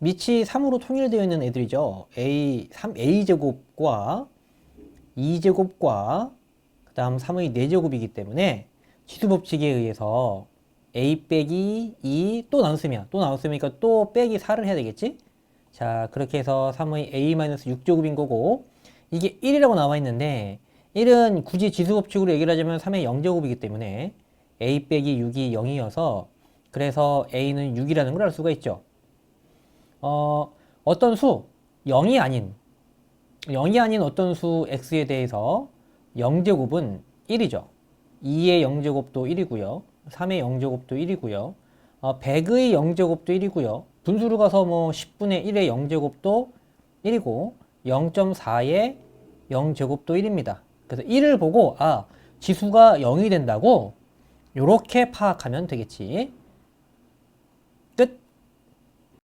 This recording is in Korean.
밑이 3으로 통일되어 있는 애들이죠. A, 3, A제곱과 2제곱과 그 다음 3의 4제곱이기 때문에 지수법칙에 의해서 A 빼기 2 또 나눴으면 또 나눴으니까 또 빼기 4를 해야 되겠지? 자 그렇게 해서 3의 A-6제곱인 거고 이게 1이라고 나와 있는데 1은 굳이 지수법칙으로 얘기를 하자면 3의 0제곱이기 때문에 A 빼기 6이 0이어서 그래서 A는 6이라는 걸 알 수가 있죠. 어, 어떤 수, 0이 아닌, 0이 아닌 어떤 수 x에 대해서 0제곱은 1이죠. 2의 0제곱도 1이고요. 3의 0제곱도 1이고요. 어, 100의 0제곱도 1이고요. 분수로 가서 뭐 10분의 1의 0제곱도 1이고 0.4의 0제곱도 1입니다. 그래서 1을 보고 아 지수가 0이 된다고 이렇게 파악하면 되겠지.